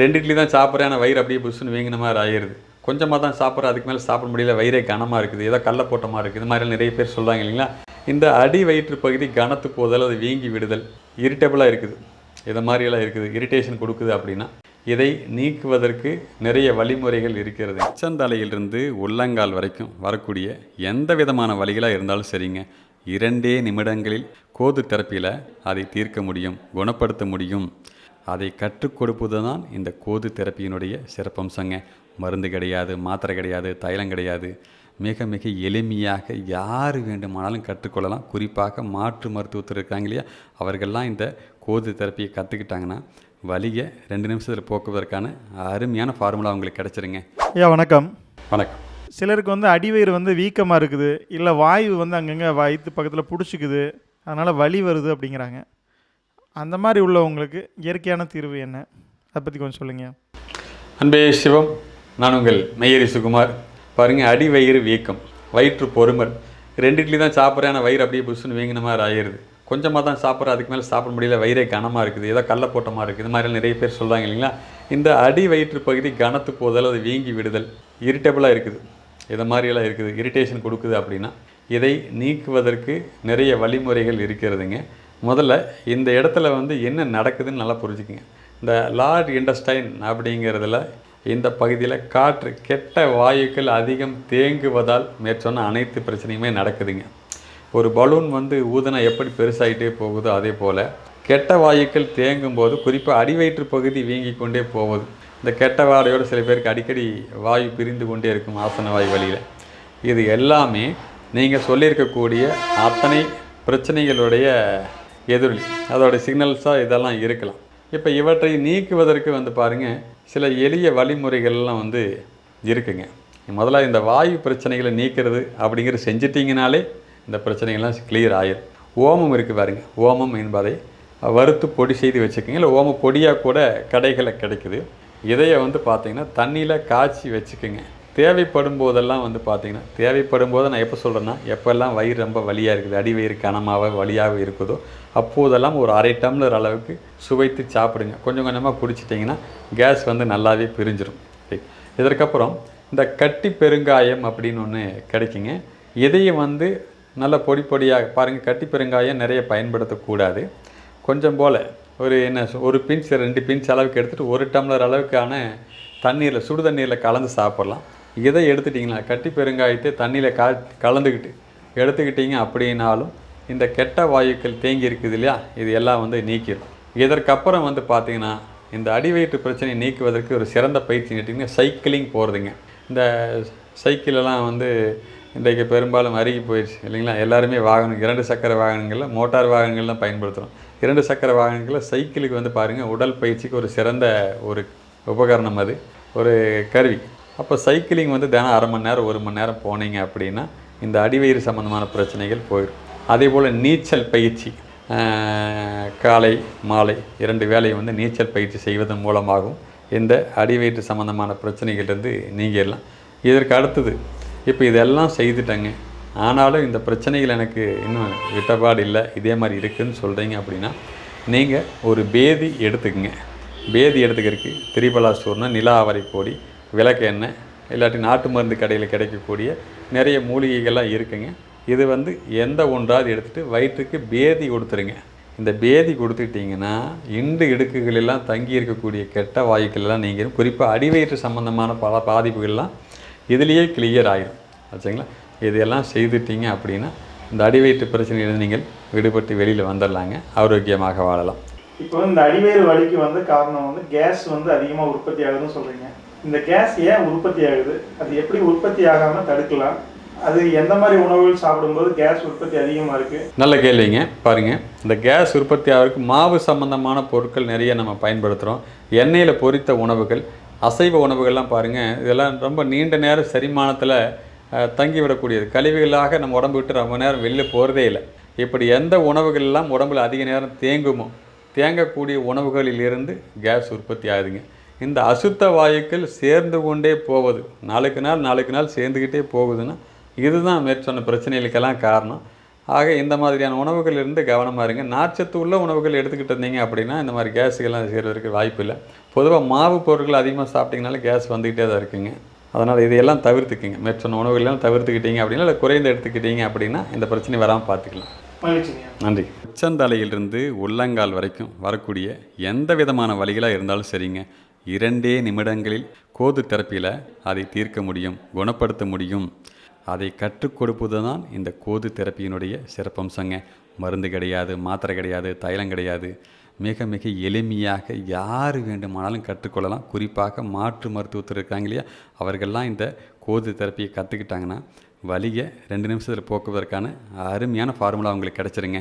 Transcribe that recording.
ரெண்டு இட்லி தான் சாப்பிட்றேன் ஆனால் வயிறு அப்படியே புஷ்ஷுன்னு வீங்கின மாதிரி ஆயிடுது கொஞ்சமாக தான் சாப்பிட்றேன் அதுக்கு மேலே சாப்பிட முடியல வயிறே கனமாக இருக்குது ஏதோ கல்ல போட்ட மாதிரி இருக்குது. இது மாதிரிலாம் நிறைய பேர் சொல்கிறாங்க இல்லைங்களா? இந்த அடி வயிற்று பகுதி கனத்து போதல் அது வீங்கி விடுதல். இரிட்டபிளாக இருக்குது. இதை மாதிரியெல்லாம் இருக்குது. இரிட்டேஷன் கொடுக்குது அப்படின்னா இதை நீக்குவதற்கு நிறைய வழிமுறைகள் இருக்கிறது. உச்சந்தலையிலிருந்து உள்ளங்கால் வரைக்கும் வரக்கூடிய எந்த விதமான வலிகளாக இருந்தாலும் சரிங்க. இரண்டே நிமிடங்களில் கோது தெரப்பியில் அதை தீர்க்க முடியும் குணப்படுத்த முடியும். அதை கற்றுக் கொடுப்பது தான் இந்த கோது தெரப்பியினுடைய சிறப்பம்சங்க. மருந்து கிடையாது மாத்திரை கிடையாது தைலம் கிடையாது. மிக மிக எளிமையாக யார் வேண்டுமானாலும் கற்றுக்கொள்ளலாம். குறிப்பாக மாற்று மருத்துவத்தில் இருக்காங்க இல்லையா? அவர்கள்லாம் இந்த கோது தெரப்பியை கற்றுக்கிட்டாங்கன்னா வலியை ரெண்டு நிமிஷத்தில் போக்குவதற்கான அருமையான ஃபார்முலா அவங்களுக்கு கிடச்சிருங்க. ஐயா வணக்கம். வணக்கம். சிலருக்கு வந்து அடிவயிறு வந்து வீக்கமாக இருக்குது. இல்லை வாயு வந்து அங்கங்கே வயிற்று பக்கத்தில் பிடிச்சிக்குது. அதனால் வலி வருது அப்படிங்கிறாங்க. அந்த மாதிரி உள்ளவங்களுக்கு இயற்கையான தீர்வு என்ன? அதை பற்றி கொஞ்சம் சொல்லுங்கள் அன்பே சிவம் நான் உங்கள் மெய்யரி சுகுமார். பாருங்கள் அடி வயிறு வீக்கம். வயிற்று பொறுமல் ரெண்டு இட்லி தான் சாப்பிட்றேன் ஆனால் வயிறு அப்படியே புஷுன்னு வீங்கின மாதிரி ஆயிடுது. கொஞ்சமாக தான் சாப்பிட்றேன் அதுக்கு மேலே சாப்பிட முடியல வயிறே கனமாக இருக்குது. ஏதோ கல்ல போட்டமாக இருக்குது. இது மாதிரிலாம் நிறைய பேர் சொல்கிறாங்க இல்லைங்களா? இந்த அடி வயிற்று பகுதி கனத்து போதல் அது வீங்கி விடுதல். இரிட்டபிளாக இருக்குது. இதை மாதிரியெல்லாம் இருக்குது. இரிட்டேஷன் கொடுக்குது அப்படின்னா இதை நீக்குவதற்கு நிறைய வழிமுறைகள் இருக்கிறதுங்க. முதல்ல இந்த இடத்துல வந்து என்ன நடக்குதுன்னு நல்லா புரிஞ்சுக்குங்க. இந்த லார்ட் இண்டஸ்டைன் அப்படிங்கிறதுல இந்த பகுதியில் காற்று கெட்ட வாயுக்கள் அதிகம் தேங்குவதால் மேற்சொன்ன அனைத்து பிரச்சனையுமே நடக்குதுங்க. ஒரு பலூன் வந்து ஊதுனா எப்படி பெருசாகிட்டே போகுதோ அதே போல் கெட்ட வாயுக்கள் தேங்கும் போது குறிப்பாக அடிவயிற்று பகுதி வீங்கி கொண்டே போகுது. இந்த கெட்ட வாடையோடு சில பேருக்கு அடிக்கடி வாயு பிரிந்து கொண்டே இருக்கும் ஆசன வாயு வழியில். இது எல்லாமே நீங்கள் சொல்லியிருக்கக்கூடிய அத்தனை பிரச்சனைகளுடைய எதிரொலி அதோட சிக்னல்ஸாக இதெல்லாம் இருக்கலாம். இப்போ இவற்றை நீக்குவதற்கு வந்து பாருங்கள் சில எளிய வழிமுறைகள்லாம் வந்து இருக்குங்க. முதல்ல இந்த வாயு பிரச்சனைகளை நீக்கிறது அப்படிங்கிற செஞ்சிட்டிங்கனாலே இந்த பிரச்சனைகள்லாம் கிளியர் ஆயிடும் ஓமம் இருக்குது பாருங்கள் ஓமம் என்பதை வறுத்து பொடி செய்து வச்சுக்கோங்க இல்லை ஓம பொடியாக கூட கடைகளில் கிடைக்குது. இதையை வந்து பார்த்திங்கன்னா தண்ணியில் காய்ச்சி வச்சுக்கோங்க. தேவைப்படும் போதெல்லாம் வந்து பார்த்திங்கன்னா தேவைப்படும் போது நான் எப்போ சொல்கிறேன்னா எப்போல்லாம் வயிறு ரொம்ப வலியாக இருக்குது அடி வயிறு கனமாக வலியாக இருக்குதோ அப்போதெல்லாம் ஒரு அரை டம்ளர் அளவுக்கு சுவைத்து சாப்பிடுங்க. கொஞ்சம் கொஞ்சமாக குடிச்சிட்டிங்கன்னா கேஸ் வந்து நல்லாவே பிரிஞ்சிடும் இதற்கப்புறம் இந்த கட்டி பெருங்காயம் அப்படின்னு ஒன்று கிடைக்குங்க. இதையும் வந்து நல்ல பொடி பொடியாக பாருங்கள் கட்டி பெருங்காயம் நிறைய பயன்படுத்தக்கூடாது. கொஞ்சம் போல் ஒரு என்ன ஒரு பிஞ்ச் ரெண்டு பிஞ்ச் அளவுக்கு எடுத்துகிட்டு ஒரு டம்ளர் அளவுக்கான தண்ணீரில் சுடு தண்ணீரில் கலந்து சாப்பிட்லாம். இதை எடுத்துட்டிங்கன்னா கட்டி பெருங்காயத்தை தண்ணியில் கா கலந்துக்கிட்டு. எடுத்துக்கிட்டீங்க அப்படின்னாலும் இந்த கெட்ட வாயுக்கள் தேங்கி இருக்குது இல்லையா? இது எல்லாம் வந்து நீக்கிடும் இதற்கப்புறம் வந்து பார்த்தீங்கன்னா இந்த அடிவயிற்று பிரச்சனையை நீக்குவதற்கு ஒரு சிறந்த பயிற்சி கேட்டிங்கன்னா சைக்கிளிங் போகிறதுங்க இந்த சைக்கிளெல்லாம் வந்து இன்றைக்கு பெரும்பாலும் அருகி போயிடுச்சு இல்லைங்களா? எல்லாருமே வாகனம் இரண்டு சக்கர வாகனங்களில் மோட்டார் வாகனங்கள்லாம் பயன்படுத்துகிறோம் இரண்டு சக்கர வாகனங்களில் சைக்கிளுக்கு வந்து பாருங்கள் உடல் பயிற்சிக்கு ஒரு சிறந்த ஒரு உபகரணம் அது. ஒரு கருவி. அப்போ சைக்கிளிங் வந்து தினம் அரை மணி நேரம் ஒரு மணி நேரம் போனீங்க அப்படின்னா இந்த அடிவயிறு சம்மந்தமான பிரச்சனைகள் போயிடும். அதே போல் நீச்சல் பயிற்சி காலை மாலை இரண்டு வேலையை வந்து நீச்சல் பயிற்சி செய்வதன் மூலமாகவும் இந்த அடிவயிற்று சம்மந்தமான பிரச்சனைகள்லேருந்து நீங்கிடலாம். இதற்கு அடுத்தது இப்போ இதெல்லாம் செய்துட்டேங்க. ஆனாலும் இந்த பிரச்சனைகள் எனக்கு இன்னும் விட்டபாடு இல்லை. இதே மாதிரி இருக்குதுன்னு சொல்கிறீங்க அப்படின்னா நீங்கள் ஒரு பேதி எடுத்துக்கங்க. பேதி எடுத்துக்கிறதுக்கு திரிபலா நிலா அவரை கோடி விளக்கு எண்ணெய் இல்லாட்டி நாட்டு மருந்து கடையில் கிடைக்கக்கூடிய நிறைய மூலிகைகள்லாம் இருக்குங்க. இது வந்து எந்த ஒன்றாவது எடுத்துகிட்டு வயிற்றுக்கு பேதி கொடுத்துருங்க. இந்த பேதி கொடுத்துக்கிட்டிங்கன்னா இண்டு இடுக்குகளெல்லாம் தங்கி இருக்கக்கூடிய கெட்ட வாயுக்கள்லாம் நீங்கள் குறிப்பாக அடிவயிற்று சம்பந்தமான பல பாதிப்புகள்லாம் இதுலேயே கிளியர் ஆகிடும் ஆச்சுங்களா? இதெல்லாம் செய்துட்டீங்க அப்படின்னா இந்த அடிவயிற்று பிரச்சனையிலிருந்து நீங்கள் விடுபட்டு வெளியில் வந்துடலாங்க. ஆரோக்கியமாக வாழலாம். இப்போ இந்த அடிவயிறு வலிக்கு வந்து காரணம் வந்து கேஸ் வந்து அதிகமாக உற்பத்தி ஆகுதுன்னு சொல்கிறீங்க இந்த கேஸ் ஏன் உற்பத்தி ஆகுது? அது எப்படி உற்பத்தி ஆகாமல் தடுக்கலாம்? அது எந்த மாதிரி உணவுகள் சாப்பிடும்போது கேஸ் உற்பத்தி அதிகமாக இருக்குது நல்ல கேள்விங்க. பாருங்கள் இந்த கேஸ் உற்பத்தி ஆகிறதுக்கு மாவு சம்பந்தமான பொருட்கள் நிறைய நம்ம பயன்படுத்துகிறோம் எண்ணெயில் பொரித்த உணவுகள் அசைவ உணவுகள்லாம் பாருங்கள் இதெல்லாம் ரொம்ப நீண்ட நேரம் செரிமானத்தில் தங்கிவிடக்கூடியது. தங்கி விடக்கூடியது கழிவுகளாக நம்ம உடம்பு விட்டு ரொம்ப நேரம் வெளில போகிறதே இல்லை. இப்படி எந்த உணவுகள் எல்லாம் உடம்புல அதிக நேரம் தேங்குமோ தேங்கக்கூடிய உணவுகளிலிருந்து கேஸ் உற்பத்தி ஆகுதுங்க. இந்த அசுத்த வாயுக்கள் சேர்ந்து கொண்டே போவது. நாளுக்கு நாள் நாளுக்கு நாள் சேர்ந்துக்கிட்டே போகுதுன்னா இதுதான் மேற்சொன்ன பிரச்சனைகளுக்கெல்லாம் காரணம். ஆக இந்த மாதிரியான உணவுகள் இருந்து கவனமாக இருங்க. நார்ச்சத்து உள்ள உணவுகள் எடுத்துக்கிட்டு இருந்தீங்க அப்படின்னா இந்த மாதிரி கேஸுகள்லாம் செய்கிறதுக்கு வாய்ப்பு இல்லை. பொதுவாக மாவு பொருட்கள் அதிகமாக சாப்பிட்டீங்கனால கேஸ் வந்துக்கிட்டே தான் இருக்குங்க. அதனால் இதையெல்லாம் தவிர்த்துக்குங்க. மேற்சொன்ன உணவுகளெல்லாம் தவிர்த்துக்கிட்டீங்க அப்படின்னா இல்லை குறைந்து எடுத்துக்கிட்டீங்க அப்படின்னா இந்த பிரச்சனை வராமல் பார்த்துக்கலாம். நன்றி. உச்சந்தலையிலிருந்து உள்ளங்கால் வரைக்கும் வரக்கூடிய எந்த விதமான வலிகளாக இருந்தாலும் சரிங்க. இரண்டே நிமிடங்களில் கோது தெரப்பியில் அதை தீர்க்க முடியும் குணப்படுத்த முடியும். அதை கற்றுக் கொடுப்பது தான் இந்த கோது தெரப்பியினுடைய சிறப்பம்சங்க. மருந்து கிடையாது மாத்திரை கிடையாது தைலம் கிடையாது. மிக மிக எளிமையாக யார் வேண்டுமானாலும் கற்றுக்கொள்ளலாம் குறிப்பாக மாற்று மருத்துவத்தில் இருக்காங்க இல்லையா? அவர்கள்லாம் இந்த கோது தெரப்பியை கற்றுக்கிட்டாங்கன்னா வலியை ரெண்டு நிமிஷத்தில் போக்குவதற்கான அருமையான ஃபார்முலா அவங்களுக்கு கிடச்சிருங்க.